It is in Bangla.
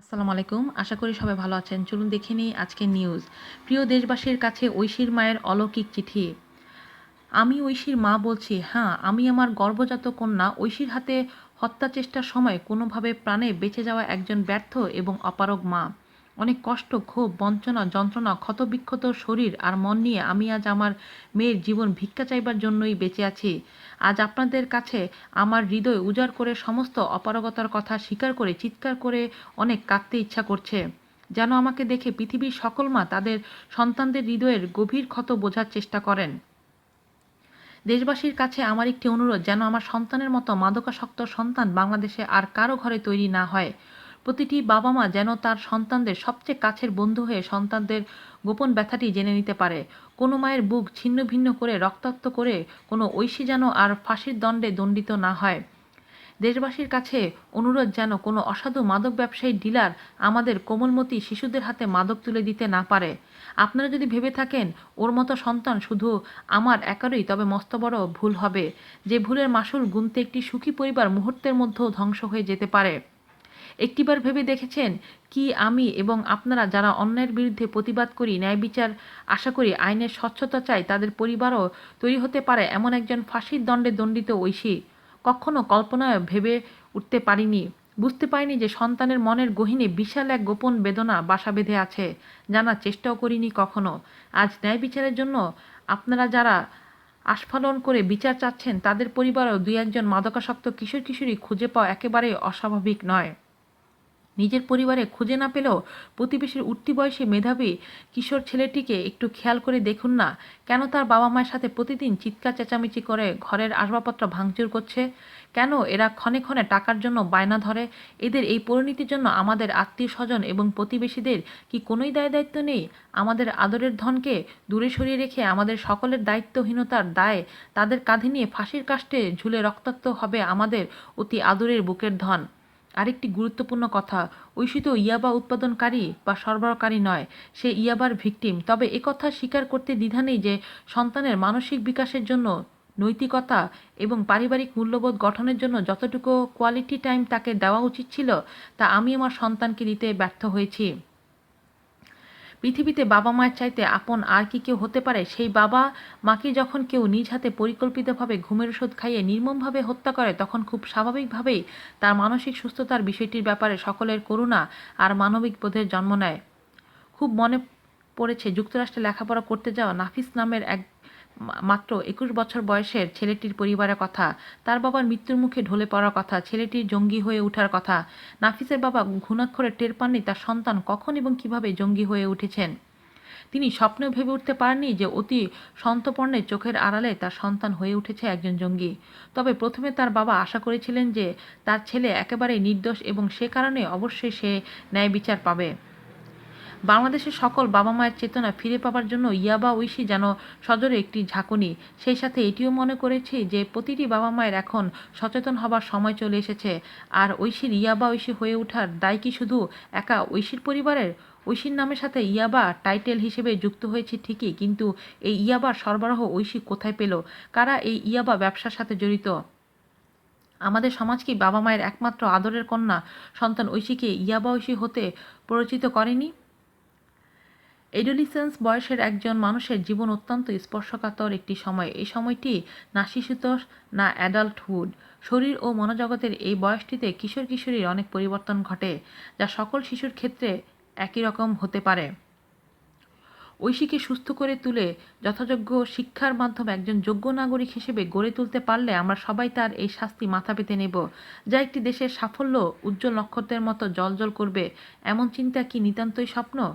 আসসালামু আলাইকুম। আশা করি সবাই ভালো আছেন। চলুন দেখে নিই আজকের নিউজ প্রিয় দেশবাসীর কাছে ঐশীর মায়ের অলৌকিক চিঠি। আমি ঐশীর মা বলছি হ্যাঁ আমি আমার গর্ভজাত কন্যা ঐশীর হাতে হত্যা চেষ্টার সময় কোনোভাবে প্রাণে বেঁচে যাওয়া একজন ব্যর্থ এবং অপারগ মা। অনেক কষ্ট, ক্ষোভ, বঞ্চনা, যন্ত্রণা, ক্ষতবিক্ষত শরীর আর মন নিয়ে আমি আজ আমার মেয়ের জীবন ভিক্ষা চাইবার জন্যই বেঁচে আছি। আজ আপনাদের কাছে আমার হৃদয় উজাড় করে সমস্ত অপারগতার কথা স্বীকার করে, চিৎকার করে অনেক কাঁদতে ইচ্ছা করছে। যেন আমাকে দেখে পৃথিবীর সকল মা তাদের সন্তানদের হৃদয়ের গভীর ক্ষত বোঝার চেষ্টা করেন। দেশবাসীর কাছে আমার একটি অনুরোধ, যেন আমার সন্তানের মতো মাদকাসক্ত সন্তান বাংলাদেশে আর কারও ঘরে তৈরি না হয়। প্রতিটি বাবা মা যেন তার সন্তানদের সবচেয়ে কাছের বন্ধু হয়ে সন্তানদের গোপন ব্যথাটি জেনে নিতে পারে। কোনো মায়ের বুক ছিন্ন ভিন্ন করে রক্তাক্ত করে কোনো ঐশী যেন আর ফাঁসির দণ্ডে দণ্ডিত না হয়। দেশবাসীর কাছে অনুরোধ যেন কোনো অসাধু মাদক ব্যবসায়ী ডিলার আমাদের কোমলমতি শিশুদের হাতে মাদক তুলে দিতে না পারে। আপনারা যদি ভেবে থাকেন, ওর মতো সন্তান শুধু আমার একারই, তবে মস্ত বড় ভুল হবে। যে ভুলের মাসুল গুনতে একটি সুখী পরিবার মুহূর্তের মধ্যেও ধ্বংস হয়ে যেতে পারে। একটিবার ভেবে দেখেছেন কি আমি এবং আপনারা যারা অন্যায়ের বিরুদ্ধে প্রতিবাদ করি, ন্যায় বিচার আশা করি আইনের স্বচ্ছতা চাই, তাদের পরিবারও তৈরি হতে পারে এমন একজন ফাঁসির দণ্ডে দণ্ডিত ঐশী। কখনো কল্পনায় ভেবে উঠতে পারিনি। বুঝতে পারিনি যে সন্তানের মনের গহিনে বিশাল এক গোপন বেদনা বাসা বেঁধে আছে। জানার চেষ্টাও করিনি কখনো। আজ ন্যায় বিচারের জন্য আপনারা যারা আস্ফালন করে বিচার চাচ্ছেন, তাদের পরিবারও দুই একজন মাদকাসক্ত কিশোর কিশোরী খুঁজে পাওয়া একেবারেই অস্বাভাবিক নয়। নিজের পরিবারে খুঁজে না পেলেও প্রতিবেশীর উঠতি বয়সী মেধাবী কিশোর ছেলেটিকে একটু খেয়াল করে দেখুন না। কেন তার বাবা মায়ের সাথে প্রতিদিন চিৎকার, চেঁচামেচি করে ঘরের আসবাবপত্র ভাঙচুর করছে? কেন এরা ক্ষণে ক্ষণে টাকার জন্য বায়না ধরে? এদের এই পরিণতির জন্য আমাদের আত্মীয় স্বজন এবং প্রতিবেশীদের কি কোনোই দায় দায়িত্ব নেই? আমাদের আদরের ধনকে দূরে সরিয়ে রেখে আমাদের সকলের দায়িত্বহীনতার দায় তাদের কাঁধে নিয়ে ফাঁসির কাষ্টে ঝুলে রক্তাক্ত হবে আমাদের অতি আদরের বুকের ধন। আরেকটি গুরুত্বপূর্ণ কথা ঐশিত ইয়াবা উৎপাদনকারী বা সরবরাহকারী নয়, সে ইয়াবার ভিকটিম। তবে একথা স্বীকার করতে দ্বিধা নেই যে সন্তানের মানসিক বিকাশের জন্য নৈতিকতা এবং পারিবারিক মূল্যবোধ গঠনের জন্য যতটুকু কোয়ালিটি টাইম তাকে দেওয়া উচিত ছিল, তা আমি আমার সন্তানকে দিতে ব্যর্থ হয়েছি। পৃথিবীতে বাবা মায়ের চাইতে আপন আর কি কেউ হতে পারে? সেই বাবা মাকে যখন কেউ নিজ হাতে পরিকল্পিতভাবে ঘুমের ওষুধ খাইয়ে নির্মমভাবে হত্যা করে, তখন খুব স্বাভাবিকভাবেই তার মানসিক সুস্থতার বিষয়টির ব্যাপারে সকলের করুণা আর মানবিক বোধের জন্ম নেয়। খুব মনে পড়েছে যুক্তরাষ্ট্রে লেখাপড়া করতে যাওয়া নাফিস নামের এক মাত্র একুশ বছর বয়সের ছেলেটির পরিবারের কথা, তার বাবার মৃত্যুর মুখে ঢলে পড়ার কথা, ছেলেটির জঙ্গি হয়ে ওঠার কথা, নাফিসের বাবা ঘুণাক্ষরে টের পাননি তার সন্তান কখন এবং কীভাবে জঙ্গি হয়ে উঠেছেন। তিনি স্বপ্নেও ভেবে উঠতে পারেননি যে অতি সন্তপর্ণের চোখের আড়ালে তার সন্তান হয়ে উঠেছে একজন জঙ্গি। তবে প্রথমে তার বাবা আশা করেছিলেন যে তার ছেলে একেবারেই নির্দোষ এবং সে কারণে অবশ্যই সে ন্যায় বিচার পাবে। বাংলাদেশের সকল বাবা মায়ের চেতনা ফিরে পাবার জন্য ইয়াবা ঐশী যেন সজরে একটি ঝাঁকুনি। সেই সাথে এটিও মনে করেছি যে, প্রতিটি বাবা মায়ের এখন সচেতন হবার সময় চলে এসেছে। আর ঐশীর ইয়াবা ঐশী হয়ে ওঠার দায় কি শুধু একা ঐশীর পরিবারের? ঐশীর নামের সাথে ইয়াবা টাইটেল হিসেবে যুক্ত হয়েছে ঠিকই, কিন্তু এই ইয়াবার সরবরাহ ঐশী কোথায় পেল? কারা এই ইয়াবা ব্যবসার সাথে জড়িত? আমাদের সমাজ কি বাবা মায়ের একমাত্র আদরের কন্যা? সন্তান ঐশীকে ইয়াবা ঐশী হতে পরিচিত করেনি? এডোলিসেন্স বয়সের একজন মানুষের জীবন অত্যন্ত স্পর্শকাতর একটি সময়। এই সময়টি না শিশুতোষ, না অ্যাডাল্টহুড। শরীর ও মনোজগতের এই বয়সটিতে কিশোর কিশোরীর অনেক পরিবর্তন ঘটে, যা সকল শিশুর ক্ষেত্রে একই রকম হতে পারে। ঐশীকে সুস্থ করে তুলে যথাযোগ্য শিক্ষার মাধ্যমে একজন যোগ্য নাগরিক হিসেবে গড়ে তুলতে পারলে আমরা সবাই তার এই শাস্তি মাথা পেতে নেব, যা একটি দেশের সাফল্য, উজ্জ্বল নক্ষত্রের মতো জল করবে। এমন চিন্তা কি নিতান্তই স্বপ্ন?